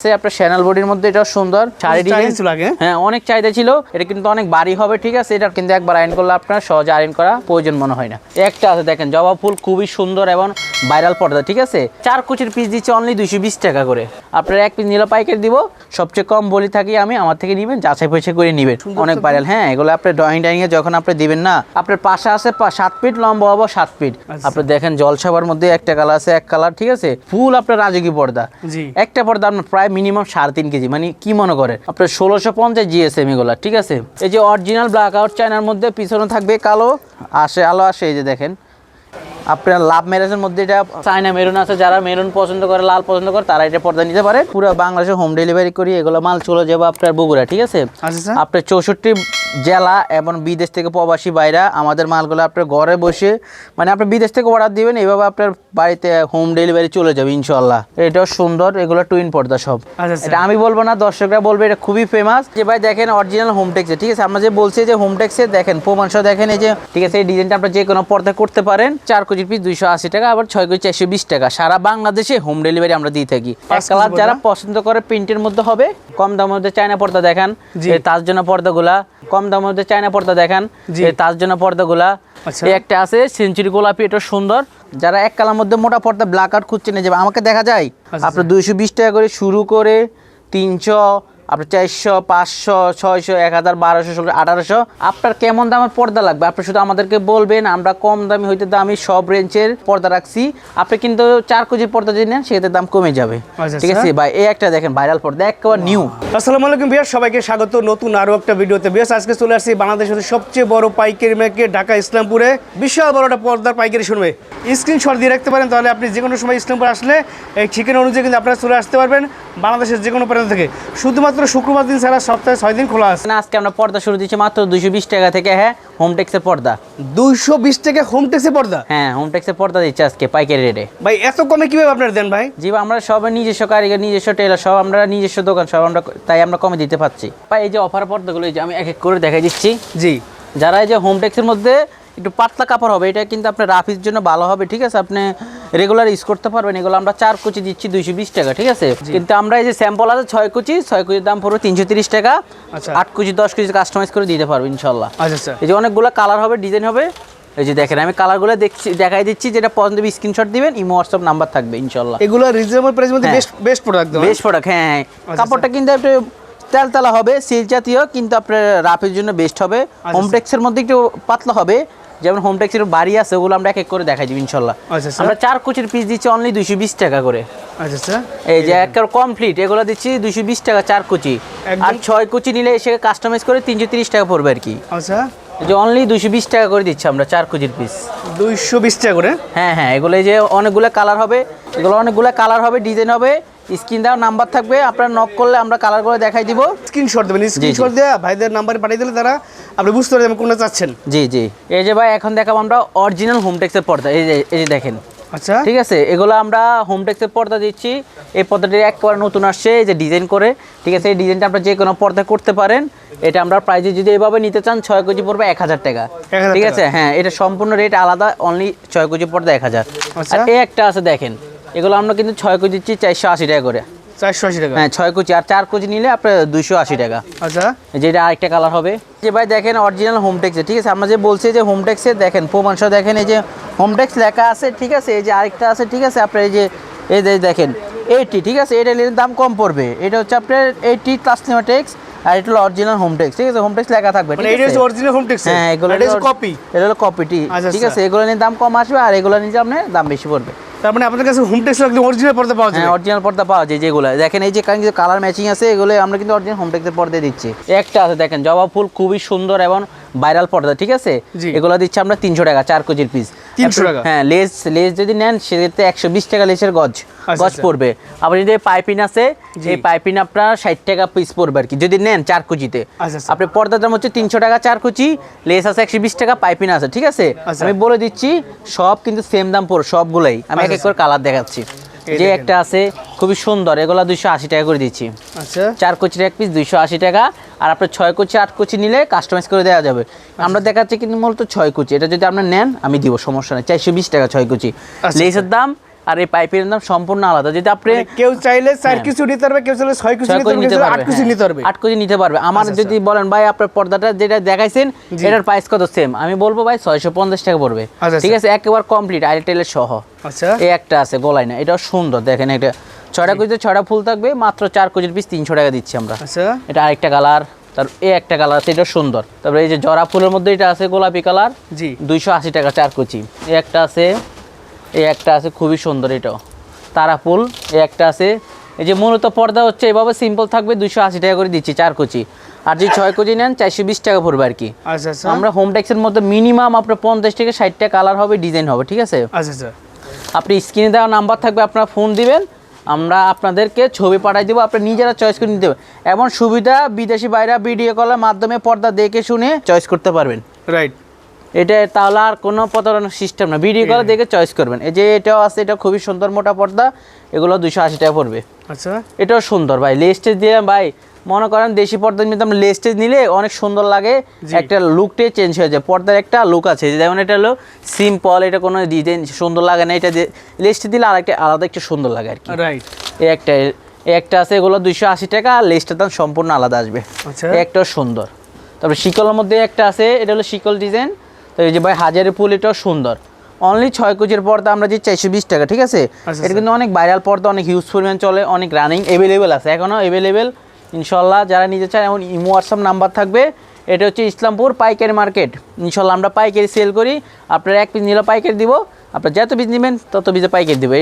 আছে আপনার শ্যানেল বডির মধ্যে এটাও সুন্দর। শাড়ি চাহিদা ডিজাইন ছিল হ্যাঁ অনেক চাহিদা ছিল। এটা কিন্তু অনেক বাড়ি হবে ঠিক আছে? এটা কিন্তু একবার আইন করলে আপনার সহজে আইন করা প্রয়োজন মনে হয় না। একটা আছে দেখেন জবা ফুল খুবই সুন্দর এবং ভাইরাল পর্দা ঠিক আছে? চার কুচির পিস দিচ্ছে অনলি দুইশো বিশ টাকা করে। আপনার এক পিস নিলে পাইকারি দিব। সবচেয়ে কম বলি থাকি আমি আমার থেকে নিবেন যাচাই পয়সা করে নিবেন। অনেক ভাইরাল হ্যাঁ এগুলো আপনার ড্রয়িং ডাইনিং এ যখন আপনি দিবেন না আপনার পাশে আছে সাত ফিট লম্বা হব সাত ফিট আচ্ছা। আপনি দেখেন জলসাবার মধ্যে একটা কালার আছে এক কালার ঠিক আছে? ফুল আপনার রাজকীয় পর্দা। একটা পর্দা আপনার প্রায় মিনিমাম সাড়ে তিন কেজি। মানে কি মনে করেন আপনার ষোলোশো পঞ্চাশ জিএসএম এগুলা ঠিক আছে? এই যে অরিজিনাল ব্ল্যাক আউট চায়নার মধ্যে পিছনে থাকবে কালো আসে আলো আসে এই যে দেখেন। আপনার লাভ ম্যারেজের মধ্যে এটা চায়না মেরুন আছে যারা মেরুন পছন্দ করে লাল পছন্দ করে তারা এটা পর্দা নিতে পারে। পুরো বাংলাদেশে হোম ডেলিভারি করি এগুলো মাল চলে যাব আপনার বগুড়া ঠিক আছে? আচ্ছা আপনার চৌষট্টি জেলা এবং বিদেশ থেকে প্রবাসী বাইরা আমাদের মালগুলো আপনার ঘরে বসে মানে আপনি বিদেশ থেকে অর্ডার দিবেন এইভাবে আপনার বাড়িতে হোম ডেলিভারি চলে যাবে ইনশাল্লাহ এটাও সুন্দর এগুলো টুইন পর্দা সব। আচ্ছা এটা আমি বলব না দর্শকরা বলবে এটা খুবই ফেমাস যে ভাই দেখেন অরিজিনাল হোমটেক্সে ঠিক আছে? আমরা যে বলছি যে হোমটেক্সে দেখেন প্রমাণ সহ দেখেন এই যে ঠিক আছে এই ডিজাইনটা আপনার যে কোনো পর্দা করতে পারেন চার কেজির পিস দুইশো আশি টাকা আবার ছয় কেজি চারশো বিশ টাকা। সারা বাংলাদেশে হোম ডেলিভারি আমরা দিয়ে থাকি। এক কালার যারা পছন্দ করে প্রিন্টের মধ্যে হবে কম দামের মধ্যে চায়না পর্দা দেখান। তার জন্য পর্দাগুলা কম দামের মধ্যে চায়না পর্দা দেখেন। তার জন্য পর্দাগুলা। আচ্ছা। একটা আছে সেঞ্চুরি গোলাপি এটা সুন্দর। যারা এক কালার মধ্যে মোটা পর্দা ব্ল্যাক আউট খুঁজছে নিয়ে যাবে। আমাকে দেখা যায় আচ্ছা, আপনার দুইশো বিশ টাকা করে শুরু করে তিনশো আপনার চারশো পাঁচশো ছয়শো এক হাজার বারোশো ষোলো আঠারোশো। আপনার কেমন দামের পর্দা লাগবে? আপনি শুধু আমাদেরকে বলবেন আমরা কম দামি হইতে দামি সব রেঞ্জের পর্দা রাখছি। আপনি কিন্তু চার কেজির পর্দা যদি নেন সেক্ষেত্রে দাম কমে যাবে। আচ্ছা, ঠিক আছে? আচ্ছা। ভাই এই একটা দেখেন ভাইরাল পর্দা একেবারে নিউ আসসালামু আলাইকুম বিয়ার সবাইকে স্বাগত। নতুন আরও একটা ভিডিওতে। বিয়াস আজকে চলে আসছি বাংলাদেশের সবচেয়ে বড় পাইকারি মার্কেট ঢাকা ইসলামপুরে। বিশাল বড় একটা পর্দার পাইকারি শুনবে স্ক্রিনশট দিয়ে রাখতে পারেন তাহলে আপনি যে কোনো সময় ইসলামপুর আসলে এই ঠিকানা অনুযায়ী কিন্তু আপনারা চলে আসতে পারবেন। বাংলাদেশের যে কোনো প্রান্ত থেকে। শুধুমাত্র শুক্রবার দিন ছাড়া সপ্তাহে ছয় দিন খোলা আছে। না, আজকে আমরা পর্দা শুরু দিচ্ছি মাত্র দুইশো বিশ টাকা থেকে হ্যাঁ হোমটেক্সের পর্দা। দুইশো বিশ টাকা হোম টেক্সে পর্দা? হ্যাঁ হোমটেক্সের পর্দা দিচ্ছে আজকে পাইকারি রেটে ভাই এত কমে কীভাবে আপনার দেন ভাই? জি আমরা সব নিজস্ব কারিগর নিজস্ব টেলার সব আমরা নিজস্ব দোকান সব আমরা তাই আমরা কমে দিতে পারছি। ভাই এই যে অফার পর্দাগুলো এই যে আমি এক এক করে দেখাই দিচ্ছি। জি। যারা এই যে হোমটেক্সের মধ্যে একটু পাতলা কাপড় হবে এটা কিন্তু আপনার রাফির জন্য ভালো হবে ঠিক আছে? আপনি রেগুলার ইউজ করতে পারবেন এগুলো আমরা চার কুচি দিচ্ছি দুইশো বিশ টাকা ঠিক আছে? কিন্তু আমরা এই যে স্যাম্পল আছে ছয় কুচি ছয় কুচির দাম পড়বে তিনশো তিরিশ টাকা। আচ্ছা। আট কুচি দশ কুচি কাস্টমাইজ করে দিতে পারব ইনশাল্লাহ। আচ্ছা স্যার এই যে অনেকগুলো কালার হবে ডিজাইন হবে। এই যে দেখেন আমি কালারগুলো দেখছি দেখাই দিচ্ছি যেটা পছন্দ হবে স্ক্রিনশট দিবেন ইমো হোয়াটসঅ্যাপ নাম্বার থাকবে ইনশাল্লাহ। এগুলো রিজনেবল প্রাইসের মধ্যে হ্যাঁ। Best best product best product হ্যাঁ হ্যাঁ। আচ্ছা, কাপড়টা কিন্তু একটু তেলতেলা হবে সিল্ক জাতীয় কিন্তু আপনার রাফের জন্য বেস্ট হবে। আচ্ছা, হোমটেক্সের মধ্যে একটু পাতলা হবে যেমন হোমটেক্সের বাড়ি আছে ওগুলো আমরা এক এক করে দেখাই দিব ইনশাল্লাহ। আচ্ছা, আমরা চার কুচির পিস দিচ্ছি অনলি দুইশো বিশ টাকা করে। আচ্ছা এই যে একটা কমপ্লিট এগুলো দিচ্ছি দুইশো বিশ টাকা চার কুচি। আর ছয় কুচি নিলে সে কাস্টমাইজ করে তিনশো তিরিশ টাকা পড়বে আর কি। আচ্ছা। যে অনলি দুইশো বিশ টাকা করে দিচ্ছি আমরা চার কুচির পিস দুইশো বিশ টাকা করে? হ্যাঁ হ্যাঁ এগুলো যে অনেকগুলো কালার হবে এগুলো অনেকগুলো কালার হবে ডিজাইন হবে। স্ক্রিন দেওয়ার নাম্বার থাকবে আপনারা নক করলে আমরা কালার করে দেখাই দিব। স্ক্রিনশট দেবেন স্ক্রিনশট দিয়ে ভাইদের নাম্বারে পাঠিয়ে দিলে তারা আপনি বুঝতে পারবেন কোনটা চাচ্ছেন। জি জি। এই যে ভাই এখন দেখাবো আমরা অরিজিনাল হোমটেক্সের পর্দা। এই যে এই যে দেখেন। আচ্ছা। ঠিক আছে? এগুলো আমরা হোমটেক্সের পর্দা দিচ্ছি। এই পর্দাটি একবারে নতুন আসছে এই যে ডিজাইন করে। ঠিক আছে? এই ডিজাইনটা আপনারা যে কোনো পর্দা করতে পারেন। এটা আমরা প্রাইজে যদি এইভাবে নিতে চান ছয় কেজি পড়বে এক হাজার টাকা। ঠিক আছে? হ্যাঁ এটা সম্পূর্ণ রেট আলাদা অনলি ছয় কেজি পর্দা এক হাজার। আচ্ছা। আর এই একটা আছে দেখেন। এগুলো আমরা কিন্তু ছয় কেজি দিচ্ছি চারশো আশি টাকা করে। চারশো আশি টাকা? হ্যাঁ ছয় কেজি আর চার কেজি নিলে আপনার দুইশো আশি টাকা। আচ্ছা। যেটা আরেকটা কালার হবে। যে ভাই দেখেন অরিজিনাল হোমটেক্সে ঠিক আছে? আমরা যে বলছি যে হোমটেক্সে দেখেন প্রমাণ সহ দেখেন এই যে হোমটেক্স লেখা আছে ঠিক আছে? এই যে আরেকটা আছে ঠিক আছে? আপনার এই যে এই যে দেখেন এইটি ঠিক আছে? এটা নিলে দাম কম পড়বে। এটা হচ্ছে আপনার এইটি প্লাস্টিমাটেক্স আর এটা হলো অরিজিনাল হোমটেক্স ঠিক আছে? হোমটেক্স লেখা থাকবে মানে এটা হচ্ছে অরিজিনাল হোম হ্যাঁ এগুলো কপি এটা হলো কপিটি আচ্ছা, ঠিক আছে? আচ্ছা। এগুলো নিয়ে দাম কম আসবে আর এগুলো নিয়ে আপনার দাম বেশি পড়বে। তার মানে আপনাদের কাছে হোম টেক্স একদম অরিজিনাল পর্দা পাওয়া যাবে। হ্যাঁ অরিজিনাল পর্দা পাওয়া যায় যেগুলো। দেখেন এই যে কালার ম্যাচিং আছে এগুলো আমরা কিন্তু অরিজিনাল হোম টেক্সের পর্দা দিচ্ছি। একটা আছে দেখেন জবা ফুল খুবই সুন্দর এবং ভাইরাল পর্দা ঠিক আছে। এগুলো দিচ্ছি আমরা তিনশো টাকা চার কেজির পিস 300 টাকা? হ্যাঁ লেস লেস যদি নেন সেক্ষেত্রে একশো বিশ টাকা লেসের গজ গজ আচ্ছা। পড়বে আবার যদি পাইপিন আছে। এই পাইপিন আপনার ষাট টাকা পিস পড়বে আর কি যদি নেন চার কুচিতে আচ্ছা, আচ্ছা। আপনি পর্দার দাম হচ্ছে তিনশো টাকা চার কুচি লেস আছে একশো বিশ টাকা পাইপিন আছে ঠিক আছে আচ্ছা। আমি বলে দিচ্ছি সব কিন্তু সেম দাম পড়ে সবগুলাই আমি এক এক আচ্ছা, করে কালার দেখাচ্ছি যে একটা আছে খুবই সুন্দর। এগুলো দুইশো আশি টাকা করে দিচ্ছি। আচ্ছা। চার কোচির এক পিস দুইশো আশি টাকা। আর আপনার ছয় কোচি আট কোচি নিলে কাস্টমাইজ করে দেওয়া যাবে। আমরা দেখাচ্ছি কিন্তু মূলত ছয় কোচি। এটা যদি আপনার নেন আমি দিব সমস্যা নেই। চারশো বিশ টাকা ছয় কোচি। আচ্ছা। লেসের দাম আর এই পাইপের দাম সম্পূর্ণ আলাদা। যেটা আপনি মানে কেউ চাইলে চার হ্যাঁ। কিছু নিতে পারবে কেউ চাইলে ছয় কিছু নিতে পারবে আট কিছু হ্যাঁ। নিতে পারবে। আট কেজি নিতে পারবে। আমার আচ্ছা, যদি বলেন ভাই আপনার পর্দাটা যেটা দেখাইছেন এটার প্রাইস কত সেম আমি বলব ভাই ছয়শো পঞ্চাশ টাকা পড়বে। আচ্ছা, ঠিক আছে একেবারে কমপ্লিট আইটেলের সহ। আচ্ছা। এই একটা আছে গলায় না এটাও সুন্দর দেখেন এটা। ছয়টা কেজিতে ছয়টা ফুল থাকবে মাত্র চার কেজির পিস তিনশো টাকা দিচ্ছি আমরা। আচ্ছা। এটা আরেকটা কালার তার এই একটা কালার আছে এটা সুন্দর। তারপরে এই যে জরা ফুলের মধ্যে এটা আছে গোলাপি কালার জি। দুইশো আশি টাকা চার কুচি। এই একটা আছে এই একটা আছে খুবই সুন্দর এটাও। তারা ফুল এই একটা আছে। এই যে মূলত পর্দা হচ্ছে এভাবে সিম্পল থাকবে দুইশো আশি টাকা করে দিচ্ছি চার কুচি। আর যদি ছয় কুচি নেন চারশো বিশ টাকা পড়বে আর কি। আচ্ছা আচ্ছা। আমরা হোম ট্যাক্সের মধ্যে মিনিমাম আপনার পঞ্চাশ থেকে ষাটটা কালার হবে ডিজাইন হবে ঠিক আছে? আচ্ছা আপনি স্ক্রিনে দেওয়া নাম্বার থাকবে আপনারা ফোন দিবেন আমরা আপনাদেরকে ছবি পাঠাই দেবো আপনি নিজেরা চয়েস করে নিতে হবে এমন সুবিধা বিদেশি বাইরা ভিডিও কলের মাধ্যমে পর্দা দেখে শুনে চয়েস করতে পারবেন। রাইট এটা তাহলে আর কোনো প্রতারণার সিস্টেম না। ভিডিও কলে দেখে চয়েস করবেন। এই যে এটাও আছে এটা খুবই সুন্দর মোটা পর্দা এগুলো দুশো আশি টাকা পড়বে। আচ্ছা। এটাও সুন্দর ভাই লেস্টেজ দিয়ে ভাই মনে করেন দেশি পর্দার মধ্যে আমরা লেস্টেজ নিলে অনেক সুন্দর লাগে। একটা লুকটাই চেঞ্জ হয়ে যায় পর্দার একটা লুক আছে। যেমন এটা হলো সিম্পল এটা কোনো ডিজাইন সুন্দর লাগে না এটা লেস্টেজ দিলে আরেকটা আলাদা একটা সুন্দর লাগে আর কি। রাইট এই একটা একটা আছে এগুলো দুইশো আশি টাকা আর লেস্টের দাম সম্পূর্ণ আলাদা আসবে। আচ্ছা। একটাও সুন্দর। তারপরে শিকলের মধ্যে একটা আছে এটা হলো শিকল ডিজাইন তো এই যে ভাই হাজারের ফুল এটাও সুন্দর। অনলি ছয় কোচের পর্দা আমরা যে চারশো বিশ টাকা ঠিক আছে? আচ্ছা, এটা কিন্তু অনেক ভাইরাল পর্দা অনেক হিউজ পরিমাণ চলে অনেক রানিং অ্যাভেলেবেল আছে। এখনও অ্যাভেলেবেল ইনশাল্লাহ যারা নিতে চায় এমন ইমো হোয়াটসঅ্যাপ নাম্বার থাকবে। এটা হচ্ছে ইসলামপুর পাইকারি মার্কেট ইনশাল্লাহ আমরা পাইকারি সেল করি। আপনারা এক পিস নিলে পাইকারি দিব। আপনার যত পিস নেবেন তত পিসে পাইকারি দিব।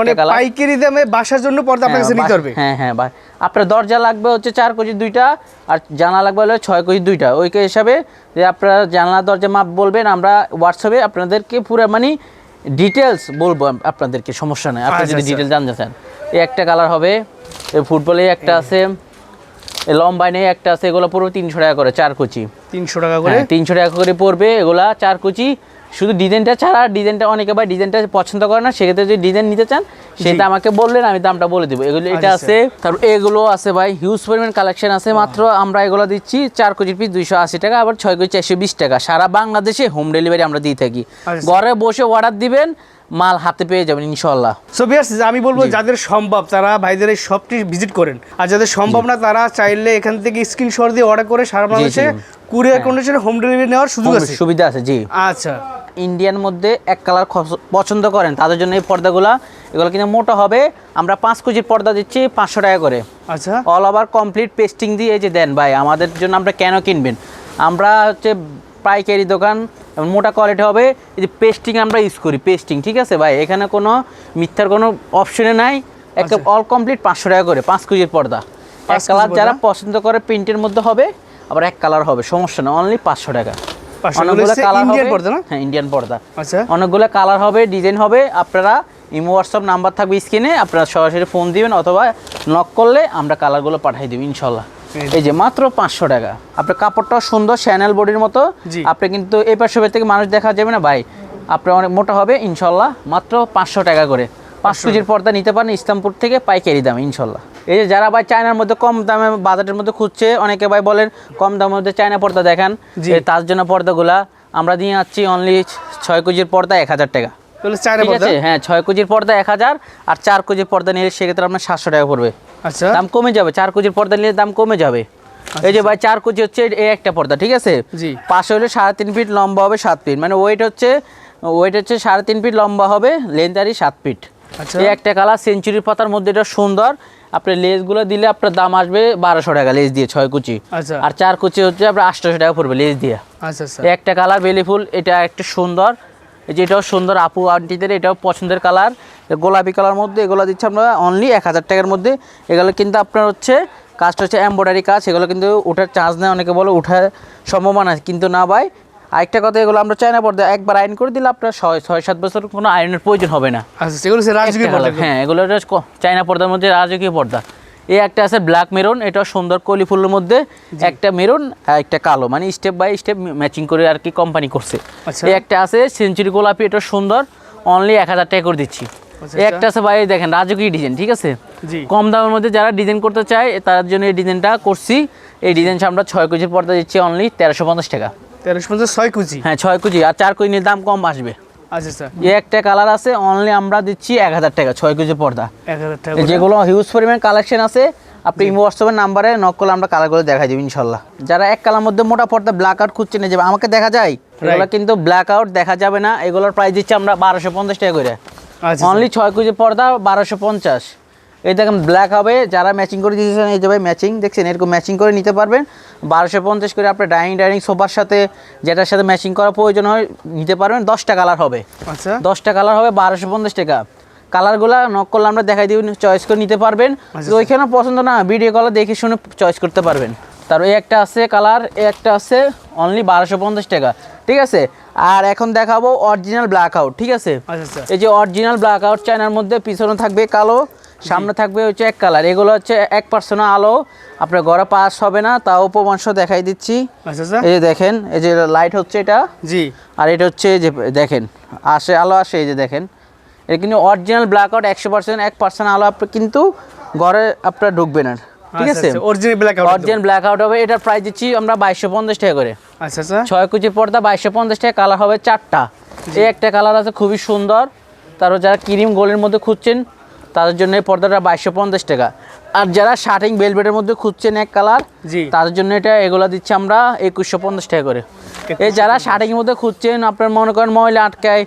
মানে পাইকারি দামে বাসার জন্য পর্দা আপনার কাছে হ্যাঁ, নিতে পারবে? হ্যাঁ হ্যাঁ ভাই আপনার দরজা লাগবে হচ্ছে চার কেজি দুইটা আর জানলা লাগবে হলে ছয় কেজি দুইটা। ওই হিসাবে যে আপনারা জানলা দরজা মাপ বলবেন আমরা হোয়াটসঅ্যাপে আপনাদেরকে পুরো মানে ডিটেলস বলব আপনাদেরকে সমস্যা নেই। আপনি আচ্ছা, যদি আচ্ছা। ডিটেলস জানতে চান। এই একটা কালার হবে এই ফুটবলে একটা আছে এই লম্বাই নেই একটা আছে এগুলো পুরো তিনশো টাকা করে চার কুচি। তিনশো টাকা করে? হ্যাঁ তিনশো টাকা করে পড়বে এগুলা চার কুচি। শুধু ডিজাইনটা ছাড়া ডিজাইনটা অনেকে ভাই ডিজাইনটা পছন্দ করে না সেক্ষেত্রে যদি ডিজাইন নিতে চান সেটা আমাকে বললেন আমি দামটা বলে দেবো। এগুলো এটা আচ্ছা, আছে তারপর এগুলো আছে ভাই হিউজ পরিমাণ কালেকশন আছে মাত্র আমরা এগুলো দিচ্ছি চার কেজির পিস দুইশো আশি টাকা আবার ছয় কেজি চারশো বিশ টাকা। সারা বাংলাদেশে হোম ডেলিভারি আমরা দিয়ে থাকি। আচ্ছা। ঘরে বসে অর্ডার দিবেন মাল হাতে পেয়ে যাবেন ইনশাল্লাহ সো বিয়ার্স আমি বলব যাদের সম্ভব তারা ভাইদের এই শপটি ভিজিট করেন। আর যাদের সম্ভব না তারা চাইলে এখান থেকে স্ক্রিনশট দিয়ে অর্ডার করে সারা বাংলাদেশে কুরিয়ার কন্ডিশনে হোম ডেলিভারি নেওয়ার সুযোগ আছে। সুবিধা আছে জি। আচ্ছা। ইন্ডিয়ান মধ্যে এক কালার পছন্দ করেন তাদের জন্য এই পর্দাগুলো এগুলো কিন্তু মোটা হবে। আমরা পাঁচ কেজির পর্দা দিচ্ছি পাঁচশো টাকা করে। আচ্ছা। অল ওভার কমপ্লিট পেস্টিং দিয়ে এই যে দেন ভাই আমাদের জন্য আমরা কেন কিনবেন? আমরা হচ্ছে পাইকারি দোকান মোটা কোয়ালিটি হবে এই যে পেস্টিং আমরা ইউজ করি পেস্টিং ঠিক আছে ভাই? এখানে কোনো মিথ্যার কোনো অপশনে নাই। একটা অল কমপ্লিট পাঁচশো টাকা করে পাঁচ কেজির পর্দা। এক কালার যারা পছন্দ করে প্রিন্টের মধ্যে হবে। আবার এক কালার হবে সমস্যা না অনলি পাঁচশো টাকা। অনেকগুলো কালার হবে হ্যাঁ ইন্ডিয়ান পর্দা। আচ্ছা। অনেকগুলো কালার হবে ডিজাইন হবে আপনারা ইমো হোয়াটসঅ্যাপ নাম্বার থাকবে স্ক্রিনে আপনারা সরাসরি ফোন দিবেন অথবা নক করলে আমরা কালারগুলো পাঠিয়ে দেব ইনশাল্লাহ এই এই যে মাত্র পাঁচশো টাকা। আপনার কাপড়টাও সুন্দর শ্যানেল বডির মতো। আপনি কিন্তু এই পাশে থেকে মানুষ দেখা যাবে না ভাই। আপনার অনেক মোটা হবে ইনশাল্লাহ মাত্র পাঁচশো টাকা করে। পাঁচ কেজির পর্দা নিতে পারেন ইসলামপুর থেকে পাইকারি দাম ইনশাল্লাহ। এই যে যারা ভাই চায়নার মধ্যে কম দামে বাজারের মধ্যে খুঁজছে অনেকে ভাই বলেন কম দামের মধ্যে চায়না পর্দা দেখান। তার জন্য পর্দাগুলা আমরা দিয়ে যাচ্ছি অনলি ছয় কেজির পর্দা এক হাজার টাকা। ঠিক আছে? হ্যাঁ ছয় কেজির পর্দা এক হাজার আর চার কেজির পর্দা নিলে সেক্ষেত্রে আপনার সাতশো টাকা পড়বে। আচ্ছা। দাম কমে যাবে চার কেজির পর্দা নিলে দাম কমে যাবে। এই যে ভাই চার কেজি হচ্ছে এই একটা পর্দা ঠিক আছে? জি। পাশে হলে সাড়ে তিন ফিট লম্বা হবে সাত ফিট মানে ওয়েট হচ্ছে ওয়েট হচ্ছে সাড়ে তিন ফিট লম্বা হবে লেন্থ আরই সাত ফিট। আচ্ছা। এই একটা কালার সেঞ্চুরির পাতার মধ্যে এটা সুন্দর। আপনার লেসগুলো দিলে আপনার দাম আসবে বারোশো টাকা লেস দিয়ে ছয় কুচি। আচ্ছা। আর চার কুচি হচ্ছে আপনার আটশোশো টাকা পড়বে লেস দিয়ে। আচ্ছা আচ্ছা। একটা কালার বেলি ফুল এটা একটা সুন্দর। এই যে এটাও সুন্দর আপু আন্টিদের এটাও পছন্দের কালার। গোলাপি কালার মধ্যে এগুলো দিচ্ছে আমরা অনলি এক হাজার টাকার মধ্যে। এগুলো কিন্তু আপনার হচ্ছে কাজটা হচ্ছে এমব্রয়ডারি কাজ এগুলো কিন্তু ওঠার চার্জ নেয় অনেকে বলে ওঠার সম্ভাবনা আছে, কিন্তু না ভাই। আরেকটা কথা এগুলো আমরা চাই না পর্দা একবার আইন করে দিলে আপনার ছয় ছয় সাত বছর কোনো আয়রনের প্রয়োজন হবে না। আচ্ছা রাজকীয় পর্দা। হ্যাঁ এগুলো চায়না পর্দার মধ্যে রাজকীয় পর্দা। এই একটা আছে ব্ল্যাক মেরুন এটা সুন্দর কলি ফুলের মধ্যে একটা মেরুন আর একটা কালো মানে স্টেপ বাই স্টেপ ম্যাচিং করে আর কি কোম্পানি করছে। আচ্ছা। এই একটা আছে সেঞ্চুরি গোলাপি এটা সুন্দর অনলি এক হাজার টাকা করে দিচ্ছি। আচ্ছা, এই আচ্ছা। একটা আছে ভাই দেখেন রাজকীয় ডিজাইন ঠিক আছে? কম দামের মধ্যে যারা ডিজাইন করতে চায় তার জন্য এই ডিজাইনটা করছি। এই ডিজাইন আমরা ছয় কেজির পর্দা দিচ্ছি অনলি তেরোশো পঞ্চাশ টাকা। তেরোশো পঞ্চাশ ছয় কুচি হ্যাঁ ছয় কেজি। আর চার দাম কম আসবে। আচ্ছা আচ্ছা। এই একটা কালার আছে অনলি আমরা দিচ্ছি এক হাজার টাকা ছয় কেজি পর্দা। এক হাজার টাকা যেগুলো হিউজ পরিমাণ কালেকশন আছে আপনি ইমো হোয়াটসঅ্যাপের নাম্বারে নক করলে আমরা কালারগুলো দেবো ইনশাল্লাহ। যারা এক কালার মধ্যে মোটা পর্দা ব্ল্যাক আউট খুঁজছে নিয়ে যাবে। আমাকে দেখা যায় এগুলো কিন্তু ব্ল্যাক আউট দেখা যাবে না। এগুলোর প্রাইস দিচ্ছি আমরা বারোশো পঞ্চাশ টাকা করে। আচ্ছা অনলি ছয় কেজি পর্দা বারোশো পঞ্চাশ। এই দেখেন ব্ল্যাক হবে যারা ম্যাচিং করে দিয়েছেন এই যাবে ম্যাচিং দেখছেন? এরকম ম্যাচিং করে নিতে পারবেন। বারোশো পঞ্চাশ করে আপনার ডাইনিং ডাইনিং সোফার সাথে যেটার সাথে ম্যাচিং করা প্রয়োজন হয় নিতে পারবেন। দশটা কালার হবে। আচ্ছা। দশটা কালার হবে বারোশো পঞ্চাশ টাকা। কালারগুলো নক করলে আমরা দেখাই দিব চয়েস করে নিতে পারবেন। আচ্ছা, তো ওইখানে পছন্দ না ভিডিও কলে দেখে শুনে চয়েস করতে পারবেন। তার এই একটা আছে কালার এই একটা আছে অনলি বারোশো পঞ্চাশ টাকা। ঠিক আছে? আর এখন দেখাবো অরিজিনাল ব্ল্যাক আউট ঠিক আছে? আচ্ছা আচ্ছা। এই যে অরিজিনাল ব্ল্যাক আউট চায়নার মধ্যে পিছনে থাকবে কালো। সামনে থাকবে হচ্ছে এক কালার এগুলো হচ্ছে এক পার্সেন্ট আলো আপনার ঘরে পাস হবে না তাও উপমাংস দেখাই দিচ্ছি। আচ্ছা আচ্ছা। এই যে দেখেন এই যে লাইট হচ্ছে এটা। জি। আর এটা হচ্ছে যে দেখেন আসে আলো আসে এই যে দেখেন। এটা কিন্তু অরিজিনাল ব্ল্যাক আউট একশো পার্সেন্ট এক পার্সেন্ট আলো আপনি কিন্তু ঘরে আপনার ঢুকবে না ঠিক আছে? Original blackout original blackout হবে এটার প্রাইস দিচ্ছি আমরা বাইশশো পঞ্চাশ টাকা করে। আচ্ছা আচ্ছা। ছয় কুচি পর্দা বাইশশো পঞ্চাশ টাকা কালার হবে চারটা। এই একটা কালার আছে খুবই সুন্দর। তারপর যারা ক্রিম গোলের মধ্যে খুঁজছেন তাদের জন্য এই পর্দাটা বাইশশো পঞ্চাশ টাকা। আর যারা শার্টিং বেলভেটের মধ্যে খুঁজছেন এক কালার জি। তাদের জন্য এটা এগুলো দিচ্ছি আমরা একুশশো পঞ্চাশ টাকা করে। এই যারা শার্টিংয়ের মধ্যে খুঁজছেন আপনার মনে করেন ময়লা আটকায়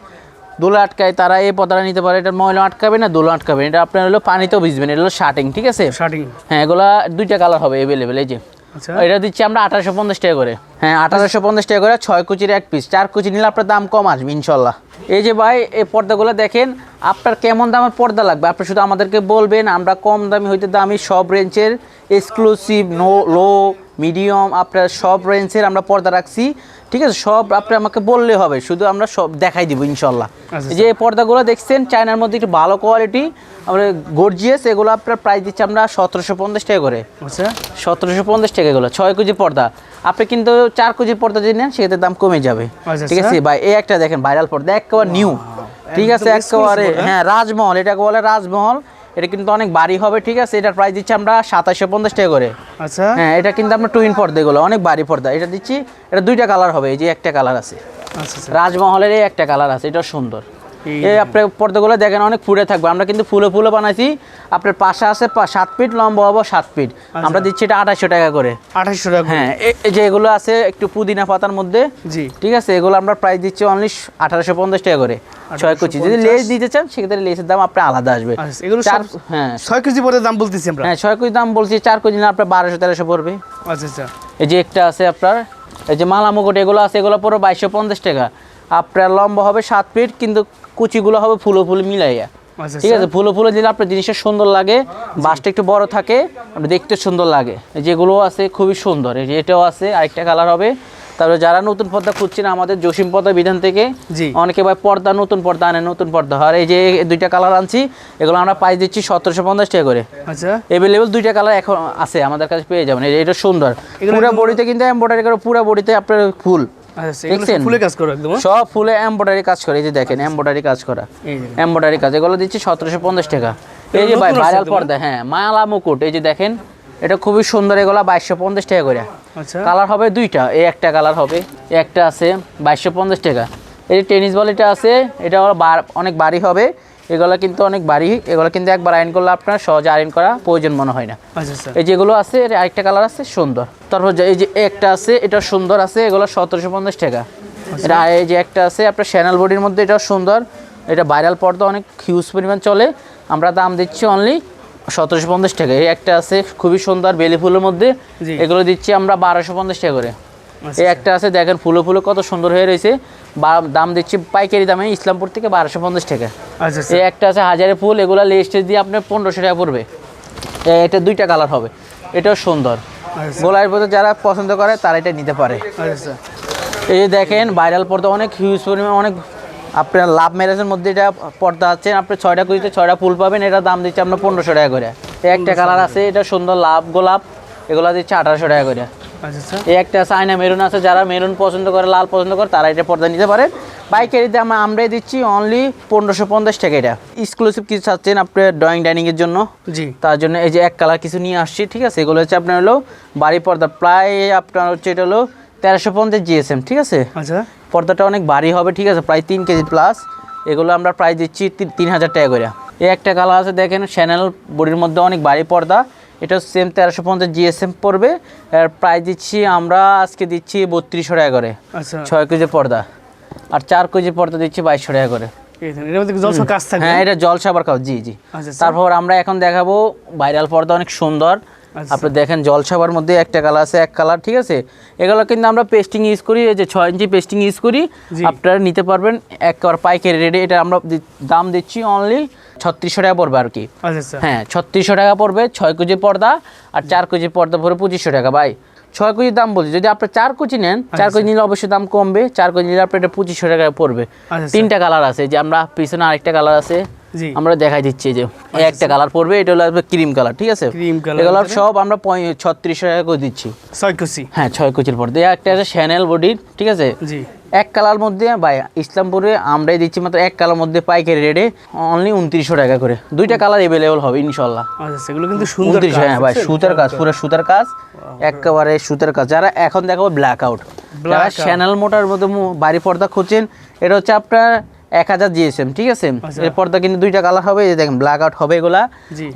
দোলা আটকায় তারা এই পদাটা নিতে পারে। এটা ময়লা আটকাবে না দোলা আটকাবে এটা আপনার হলো পানিতেও ভিজবেন এটা হলো শার্টিং ঠিক আছে? শার্টিং। হ্যাঁ এগুলা দুইটা কালার হবে অ্যাভেলেবেল এই যে। এটা দিচ্ছি আমরা আঠারোশো পঞ্চাশ টাকা করে। হ্যাঁ আঠারোশো পঞ্চাশ টাকা করে ছয় কুচির এক পিস চার কুচি নিলে আপনার দাম কম আসবে ইনশাল্লাহ। এই যে ভাই এই পর্দাগুলো দেখেন আপনার কেমন দামের পর্দা লাগবে? আপনি শুধু আমাদেরকে বলবেন আমরা কম দামি হইতে দামি সব রেঞ্জের এক্সক্লুসিভ নো লো মিডিয়াম আপনার সব রেঞ্জের আমরা পর্দা রাখছি। ঠিক আছে? সব আপনি আমাকে বললে হবে শুধু আমরা সব দেখাই দিব ইনশাল্লাহ। আচ্ছা, যে এই পর্দাগুলো দেখছেন চায়নার মধ্যে একটু ভালো কোয়ালিটি আমরা গর্জিয়াস এগুলো আপনার প্রাইস দিচ্ছি আমরা সতেরোশো পঞ্চাশ টাকা করে। আচ্ছা। সতেরোশো পঞ্চাশ টাকা এগুলো ছয় কেজি পর্দা। আপনি কিন্তু চার কেজি পর্দা যদি নেন সেক্ষেত্রে দাম কমে যাবে। আচ্ছা, ঠিক আছে? ভাই এই একটা দেখেন ভাইরাল পর্দা একেবারে নিউ ঠিক আছে? একেবারে হ্যাঁ রাজমহল এটাকে বলে রাজমহল। এটা কিন্তু অনেক ভারী হবে ঠিক আছে? এটার প্রাইস দিচ্ছি আমরা সাতাশশো পঞ্চাশ টাকা করে। আচ্ছা। হ্যাঁ এটা কিন্তু আমরা টুইন পর্দা এগুলো অনেক ভারী পর্দা। এটা দিচ্ছি এটা দুইটা কালার হবে এই যে একটা কালার আছে। আচ্ছা আচ্ছা। রাজমহলের এই একটা কালার আছে এটা সুন্দর। এই এই আপনার পর্দাগুলো দেখেন অনেক ফুলে থাকবে। আমরা কিন্তু ফুলে ফুলে বানাইছি। আপনার পাশে আছে সাত ফিট লম্বা হব সাত ফিট আমরা দিচ্ছি এটা আঠাশশো টাকা করে। আঠাশশো টাকা হ্যাঁ এই যে এগুলো আছে একটু পুদিনা পাতার মধ্যে জি। ঠিক আছে? এগুলো আমরা প্রাইস দিচ্ছি অনলি আঠারোশো পঞ্চাশ টাকা করে। ছয় কুচি। যদি লেস দিতে চান সেক্ষেত্রে লেসের দাম আপনার আলাদা আসবে। আচ্ছা, এগুলো চার হ্যাঁ ছয় কেজি পরে দাম বলতেছি আমরা? হ্যাঁ ছয় কুচি দাম বলছি চার কুচি না আপনার বারোশো তেরোশো পড়বে। আচ্ছা আচ্ছা। এই যে একটা আছে আপনার এই যে মালা মুকুট এগুলো আছে এগুলো পুরো বাইশশো পঞ্চাশ টাকা। আপনার লম্বা হবে সাত ফিট কিন্তু কুচিগুলো হবে ফুলো ফুলো মিলাইয়া। আচ্ছা ঠিক আছে? ফুলো ফুলো দিলে আপনার জিনিসটা সুন্দর লাগে বাসটা একটু বড় থাকে দেখতে সুন্দর লাগে। যেগুলো আছে খুবই সুন্দর। এটাও আছে আরেকটা কালার হবে। তারপরে যারা নতুন পর্দা খুঁজছেন আমাদের জসিম পর্দা বিধান থেকে জি। অনেকে ভাই পর্দা নতুন পর্দা আনে নতুন পর্দা। আর এই যে দুইটা কালার আনছি এগুলো আমরা পাই দিচ্ছি সতেরোশো পঞ্চাশ টাকা করে। আচ্ছা। এভেলেবল দুইটা কালার এখন আছে আমাদের কাছে পেয়ে যাবেন। এটা সুন্দর। পুরো বডিতে কিন্তু এমব্রয়ডারি করে পুরো বডিতে আপনার ফুল। আচ্ছা সব ফুলে কাজ করো একদম হ্যাঁ? সব ফুলে এমব্রয়ডারি কাজ করে এই যে দেখেন এমব্রয়ডারি কাজ করা। এই কাজ এগুলো দিচ্ছি সতেরোশো পঞ্চাশ টাকা। এই যে ভাই ভাইরাল পর্দা হ্যাঁ মায়ালা মুকুট এই যে দেখেন এটা খুবই সুন্দর এগুলো বাইশশো পঞ্চাশ টাকা করে। আচ্ছা কালার হবে দুইটা। এই একটা কালার হবে একটা আছে বাইশশো পঞ্চাশ টাকা। এই যে টেনিস বল এটা আছে এটা অনেক ভারী হবে। এগুলো কিন্তু অনেক ভারী এগুলো কিন্তু একবার আয়রন করলে আপনার সহজে আয়রন করা প্রয়োজন মনে হয় না। আচ্ছা আচ্ছা। এই যেগুলো আছে এর আরেকটা কালার আছে সুন্দর। তারপর যে এই যে একটা আছে এটা সুন্দর আছে এগুলো সতেরোশো পঞ্চাশ টাকা। এটা এই যে একটা আছে আপনার শ্যানেল বডির মধ্যে এটাও সুন্দর। এটা ভাইরাল পর্দা অনেক হিউজ পরিমাণ চলে। আমরা দাম দিচ্ছি অনলি সতেরোশো পঞ্চাশ টাকা। এই একটা আছে খুবই সুন্দর বেলি ফুলের মধ্যে। এগুলো দিচ্ছি আমরা বারোশো পঞ্চাশ টাকা করে। আচ্ছা, এই একটা আছে দেখেন ফুলে ফুলে কত সুন্দর হয়ে রয়েছে। দাম দিচ্ছি পাইকারি দামে ইসলামপুর থেকে বারোশো পঞ্চাশ টাকা। আচ্ছা আচ্ছা। এই একটা আছে হাজারে ফুল এগুলো লেস্টে দিয়ে আপনার পনেরোশো টাকা পড়বে। এটা দুইটা কালার হবে। এটাও সুন্দর। গোলার পর্দা যারা পছন্দ করে তারা এটা নিতে পারে। এই দেখেন ভাইরাল পর্দা অনেক হিউজ পরিমাণ অনেক আপনার লাভ ম্যারেজের মধ্যে এটা পর্দা আছে আপনি ছয়টা কুড়িতে ছয়টা ফুল পাবেন এটা দাম দিচ্ছে আপনার পনেরোশো টাকা করে। একটা কালার আছে এটা সুন্দর লাভ গোলাপ এগুলো দিচ্ছে আঠারোশো টাকা করে। আচ্ছা আচ্ছা। এই একটা আয়না মেরুন আছে যারা মেরুন পছন্দ করে লাল পছন্দ করে তারা এটা পর্দা নিতে পারে। পাইকারি দাম আমরাই দিচ্ছি অনলি পনেরোশো পঞ্চাশ টাকা এটা। এক্সক্লুসিভ কিছু চাচ্ছেন আপনার ড্রয়িং ডাইনিংয়ের জন্য। জি। তার জন্য এই যে এক কালার কিছু নিয়ে আসছি ঠিক আছে? এগুলো হচ্ছে আপনার হলো বাড়ি পর্দা। প্রায় আপনার হচ্ছে এটা হলো তেরোশো পঞ্চাশ জিএসএম ঠিক আছে? আচ্ছা। পর্দাটা অনেক ভারী হবে ঠিক আছে? প্রায় তিন কেজি প্লাস এগুলো আমরা প্রাইস দিচ্ছি তিন হাজার টাকা করে। এই একটা কালার আছে দেখেন চ্যানেল বডির মধ্যে অনেক ভারী পর্দা। এটা সেম তেরোশো পঞ্চাশ জিএসএম পড়বে। আর প্রাইস দিচ্ছি আমরা আজকে দিচ্ছি বত্রিশশো টাকা করে। আচ্ছা। ছয় কেজি পর্দা। আর চার কেজি পর্দা দিচ্ছি বাইশশো টাকা করে। হ্যাঁ এটা জলসাবার কাজ জি জি। আচ্ছা। তারপর আমরা এখন দেখাবো ভাইরাল পর্দা অনেক সুন্দর। আপনি দেখেন জলসাবার মধ্যে একটা কালার আছে এক কালার ঠিক আছে? এগুলো কিন্তু আমরা পেস্টিং ইউজ করি এই যে ছয় ইঞ্চি পেস্টিং ইউজ করি। আপনারা নিতে পারবেন একবার পাইকারি রেটে এটা আমরা দাম দিচ্ছি অনলি ছত্রিশশো টাকা পড়বে আর কি। আচ্ছা আচ্ছা। হ্যাঁ ছত্রিশশো টাকা পড়বে ছয় কেজি পর্দা আর চার কেজি পর্দা পড়বে পঁচিশশো টাকা। ভাই ছয় কেজির দাম বলছি যদি আপনি চার কেজি নেন চার কেজি নিলে অবশ্যই দাম কমবে চার কেজি নিলে আপনার এটা পঁচিশশো টাকা পড়বে। আচ্ছা তিনটা কালার আছে যে আমরা পিছনে আরেকটা কালার আছে। আমরা দেখাই দিচ্ছি যে একটা কালার পড়বে এটা হলো ক্রিম কালার ঠিক আছে? Colour এগুলো সব আমরা ছত্রিশশো টাকা করে দিচ্ছি। ছয় কুচি। হ্যাঁ ছয় কুচির পর্দা একটা আছে শ্যানেল বডির ঠিক আছে? জি। এক কালার মধ্যে ভাই ইসলামপুরে আমরাই দিচ্ছি মাত্র এক কালার মধ্যে পাইকারি রেটে অনলি উনত্রিশশো টাকা করে। দুইটা কালার অ্যাভেলেবল হবে ইনশাল্লাহ আচ্ছা সেগুলো কিন্তু সুন্দর হ্যাঁ ভাই সুতার কাজ পুরো সুতার কাজ একেবারে সুতার কাজ। যারা এখন দেখাবো ব্ল্যাক আউট যারা শ্যানেল মোটার মধ্যে বাড়ি পর্দা খুঁজছেন এটা হচ্ছে আপনার এক হাজার জিএসএম ঠিক আছে? আচ্ছা। এর পর্দা কিন্তু দুইটা কালার হবে এই দেখেন ব্ল্যাক আউট হবে এগুলা।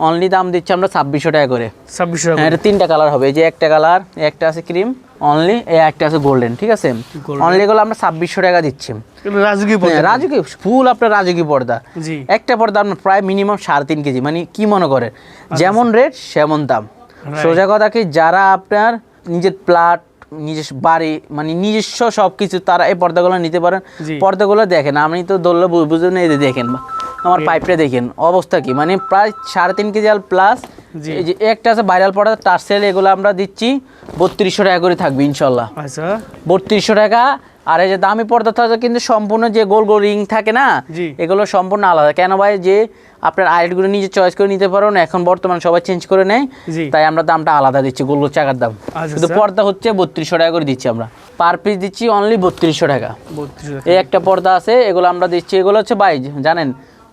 অনলি দাম দিচ্ছি আমরা ছাব্বিশশো টাকা করে। ছাব্বিশশো টাকা হ্যাঁ এটা তিনটা কালার হবে এই যে একটা কালার একটা আছে ক্রিম অনলি এই একটা আছে গোল্ডেন ঠিক আছে? অনলি এগুলো আমরা ছাব্বিশশো টাকা দিচ্ছি। রাজকীয় হ্যাঁ, ফুল আপনার রাজকীয় পর্দা। একটা পর্দা আপনার প্রায় মিনিমাম সাড়ে তিন কেজি মানে কি মনে করে? আচ্ছা, যেমন রেট সেমন দাম। সোজা কথা কি যারা আপনার নিজের প্লাট নিজস্ব বাড়ি মানে নিজস্ব সব কিছু তারা এই পর্দাগুলো নিতে পারেন। পর্দাগুলো দেখেন আপনি তো দৌড়লে বুঝবেন এই যে দেখেন আমার পাইপটা দেখেন অবস্থা কি? মানে প্রায় সাড়ে তিন কেজি আল প্লাস এই যে একটা আছে ভাইরাল পর্দা টার্সেল এগুলো আমরা দিচ্ছি বত্রিশশো টাকা করে থাকবে ইনশাল্লাহ। আচ্ছা। বত্রিশশো টাকা আর এই যে দামি পর্দা কিন্তু সম্পূর্ণ যে গোল গোল রিং থাকে না এগুলো সম্পূর্ণ আলাদা। কেন ভাই? যে আপনার আইটগুলো নিজে চয়েস করে নিতে পারেন এখন বর্তমান সবাই চেঞ্জ করে নেয়। তাই আমরা দামটা আলাদা দিচ্ছি গোল গোল চাকার দাম। আচ্ছা, শুধু পর্দা হচ্ছে বত্রিশশো টাকা করে দিচ্ছি আমরা। পার পিস দিচ্ছি অনলি বত্রিশশো টাকা। এই একটা পর্দা আছে এগুলো আমরা দিচ্ছি এগুলো হচ্ছে বাইজ জানেন?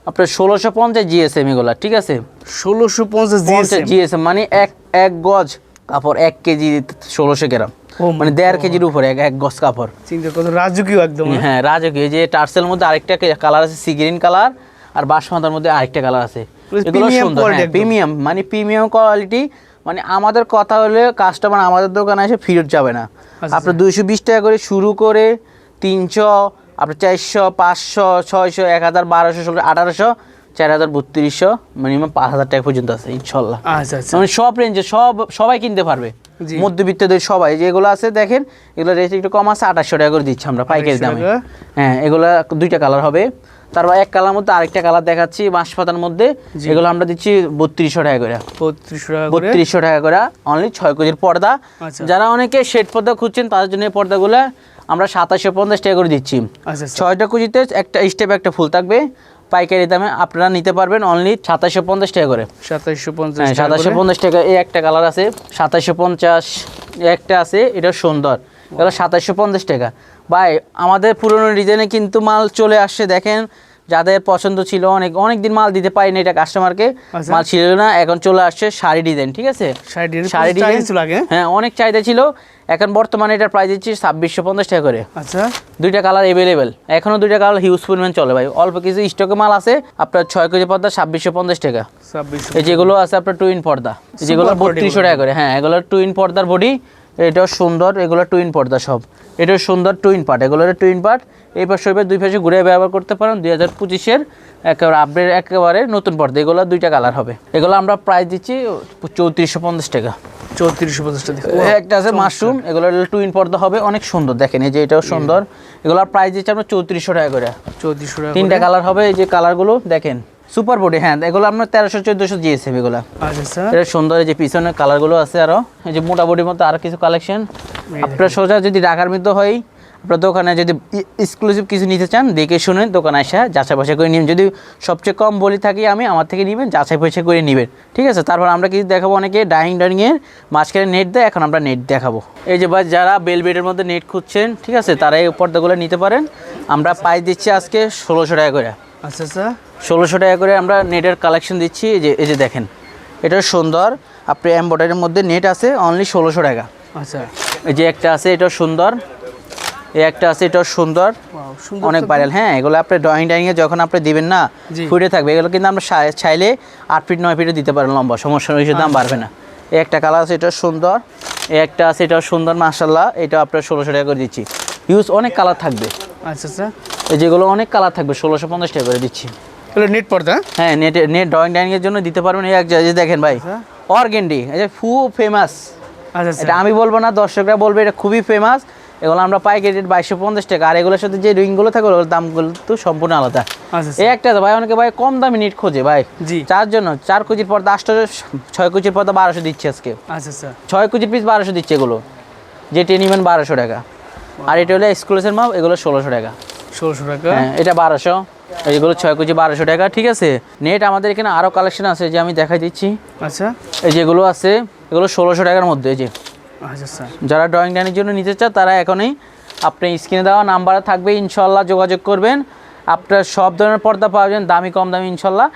আপনার ষোলোশো পঞ্চাশ জিএসএম এগুলো ঠিক আছে? ষোলোশো পঞ্চাশ জিএসএম জিএসএম মানে এক এক গজ কাপড় এক কেজি ষোলোশো গ্রাম। মানে দেড় কেজির উপরে এক এক গজ কাপড়। চিন্তা কত রাজকীয় একদম হ্যাঁ? হ্যাঁ রাজকীয় যে টার্সেল মধ্যে আরেকটা কালার আছে সি গ্রিন কালার আর বাসমাতার মধ্যে আরেকটা কালার আছে। এগুলো সুন্দর হ্যাঁ প্রিমিয়াম মানে প্রিমিয়াম কোয়ালিটি মানে আমাদের কথা হলে কাস্টমার আমাদের দোকানে এসে ফেরত যাবে না। আচ্ছা, আপনার দুইশো বিশ টাকা করে শুরু করে তিনশো আপনার চারশো পাঁচশো ছয়শো এক হাজার বারোশো ষোলো আঠারোশো চার হাজার বত্রিশশো মিনিমাম পাঁচ হাজার টাকা পর্যন্ত আছে ইনশাল্লাহ। আচ্ছা আচ্ছা। মানে সব রেঞ্জে সব সবাই কিনতে পারবে। মধ্যবিত্তদের সবাই যেগুলো আছে দেখেন এগুলো রেট একটু কম আছে আঠাশশো টাকা করে দিচ্ছি আমরা পাইকারি 2800 দামে হ্যাঁ এগুলো দুইটা কালার হবে। তারপর এক কালার মধ্যে আরেকটা কালার দেখাচ্ছি বাঁশ পাতার মধ্যে। এগুলো আমরা দিচ্ছি বত্রিশশো টাকা করে। বত্রিশশো টাকা করে? বত্রিশশো টাকা করে অনলি ছয় কেজির পর্দা। আচ্ছা। যারা অনেকে শেড পর্দা খুঁজছেন তাদের জন্য পর্দাগুলো আমরা সাতাশশো পঞ্চাশ টাকা করে দিচ্ছি। আচ্ছা আচ্ছা। ছয়টা কুচিতে একটা স্টেপ একটা ফুল থাকবে। পাইকারি দামে আপনারা নিতে পারবেন অনলি সাতাশশো পঞ্চাশ টাকা করে। সাতাইশশো পঞ্চাশ হ্যাঁ সাতাশশো পঞ্চাশ টাকা এই একটা কালার আছে সাতাশশো পঞ্চাশ একটা আছে এটা সুন্দর। এগুলো সাতাশশো পঞ্চাশ টাকা। ভাই আমাদের পুরনো ডিজাইনে কিন্তু মাল চলে আসছে দেখেন। যাদের পছন্দ ছিল অনেক অনেক দিন মাল দিতে পারিনি এটা কাস্টমারকে আচ্ছা। মাল ছিল না এখন চলে আসছে শাড়ি ডিজাইন ঠিক আছে? শাড়ি ডিজাইন। হ্যাঁ অনেক চাহিদা ছিল। এখন বর্তমানে এটার প্রাইস দিচ্ছি ছাব্বিশশো পঞ্চাশ টাকা করে। আচ্ছা। দুইটা কালার অ্যাভেলেবেল এখনও দুইটা কালার হিউজ পরিমাণ চলে ভাই। অল্প কিছু স্টকে মাল আছে আপনার ছয় কেজি পর্দা ছাব্বিশশো পঞ্চাশ টাকা। এই যেগুলো আছে আপনার টুইন পর্দা। যেগুলো বত্রিশশো টাকা করে। হ্যাঁ এগুলো টুইন পর্দার বডি এটাও সুন্দর এগুলো টুইন পর্দা সব। এটাও সুন্দর টুইন পার্ট এগুলো টুইন পার্ট এই পাশে ওই পাশে দুই পাশে ঘুরে ব্যবহার করতে পারেন দুই হাজার পঁচিশের একেবারে আপডেট একেবারে নতুন পর্দা। এগুলো দুইটা কালার হবে। এগুলো আমরা প্রাইস দিচ্ছি চৌত্রিশশো পঞ্চাশ টাকা। চৌত্রিশশো পঞ্চাশ টাকা। একটা আছে মাশরুম এগুলো টুইন পর্দা হবে অনেক সুন্দর দেখেন এই যে এটাও সুন্দর। এগুলোর প্রাইস দিচ্ছি আমরা চৌত্রিশশো টাকা করে। চৌত্রিশশো টাকা তিনটা কালার হবে এই যে কালারগুলো দেখেন। সুপার বডি হ্যাঁ এগুলো আপনার তেরোশো চোদ্দোশো জিএসএম এগুলো। আচ্ছা এটা সুন্দর এই যে পিছনে কালারগুলো আছে আরও এই যে মোটামুটির মতো আরও কিছু কালেকশন আপনার সোজা যদি ঢাকার মধ্যে হয় আপনার দোকানে যদি এক্সক্লুসিভ কিছু নিতে চান দেখে শুনে দোকানে আসা যাচাই বাছাই করে নিবেন। যদি সবচেয়ে কম বলি থাকি আমি আমার থেকে নিবেন যাচাই বাছাই করে নিবেন। ঠিক আছে তারপর আমরা কিছু দেখাবো অনেকে ডাইনিং ডাইনিংয়ের মাঝখানে নেট দেয় এখন আমরা নেট দেখাবো। এই যে বা যারা বেলবেটের মধ্যে নেট খুঁজছেন ঠিক আছে তারা এই পর্দাগুলো নিতে পারেন। আমরা পাই দিচ্ছি আজকে ষোলোশো টাকা করে। আচ্ছা আচ্ছা। ষোলোশো টাকা করে আমরা নেটের কালেকশন দিচ্ছি। এই যে এই যে দেখেন এটা সুন্দর। আপনি এম্বয়ডারির মধ্যে নেট আছে অনলি ষোলোশো টাকা। আচ্ছা। এই যে একটা আছে এটা সুন্দর। এই একটা আছে এটা সুন্দর। অনেক। ভাইরাল হ্যাঁ এগুলো আপনি ড্রয়িং ডাইনিংয়ে যখন আপনি দিবেন না ফুটে থাকবে। এগুলো কিন্তু আমরা চাইলে আট ফিট নয় ফিটে দিতে পারেন লম্বা সমস্যা নেই দাম বাড়বে না। এই একটা কালার আছে এটা সুন্দর। এই একটা আছে এটা সুন্দর মার্শাল্লাহ এটা আপনার ষোলোশো টাকা করে দিচ্ছি। ইউজ অনেক কালার থাকবে। আচ্ছা আচ্ছা। এই যেগুলো অনেক কালার থাকবে ষোলোশো পঞ্চাশ টাকা করে দিচ্ছি। এগুলো নেট পর্দা হ্যাঁ? নেটে নেট ড্রয়িং ডাইনিংয়ের জন্য দিতে পারবেন। এই এক যে দেখেন ভাই আচ্ছা। অর্গেন্ডি এই যে ফু ফেমাস আচ্ছা এটা আচ্ছা আমি বলব না দর্শকরা বলবে এটা খুবই ফেমাস এগুলো আমরা পাইকারি রেট বাইশশো পঞ্চাশ টাকা। আর এগুলোর সাথে যে রিংগুলো থাকে ওগুলোর দামগুলো তো সম্পূর্ণ আলাদা। এই একটা ভাই অনেকে ভাই কম দামি নিট খোঁজে ভাই। জি। চার জন্য চার কুচির পর্দা আটশো ছয় কুচির পর্দা বারোশো দিচ্ছে আজকে। আচ্ছা আচ্ছা। ছয় কুচির পিস বারোশো দিচ্ছে এগুলো। যেটি নেবেন বারোশো টাকা। আর এটা হলো এক্সক্লুসিভ মাপ এগুলো ষোলোশো টাকা। ষোলোশো টাকা? হ্যাঁ এটা বারোশো। এইগুলো ছয় কুচি বারোশো টাকা ঠিক আছে? নেট আমাদের এখানে আরও কালেকশন আছে যে আমি দেখাই দিচ্ছি। আচ্ছা। এই যেগুলো আছে এগুলো ষোলোশো টাকার মধ্যে এই যে। আচ্ছা আচ্ছা। যারা ড্রয়িং ডাইনের জন্য নিতে চান তারা এখনই আপনি স্ক্রিনে দেওয়া নাম্বারে থাকবে ইনশাল্লাহ যোগাযোগ করবেন। আপনার সব ধরনের পর্দা পাবেন দামি কম দামি ইনশাল্লাহ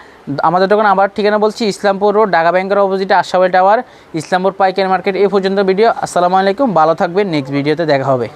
আমাদের দোকান আবার ঠিকানা বলছি ইসলামপুর রোড ঢাকা ব্যাংকের অপোজিটে আশাবাই টাওয়ার ইসলামপুর পাইকারি মার্কেট এই পর্যন্ত ভিডিও আসসালামু আলাইকুম ভালো থাকবেন নেক্সট ভিডিওতে দেখা হবে।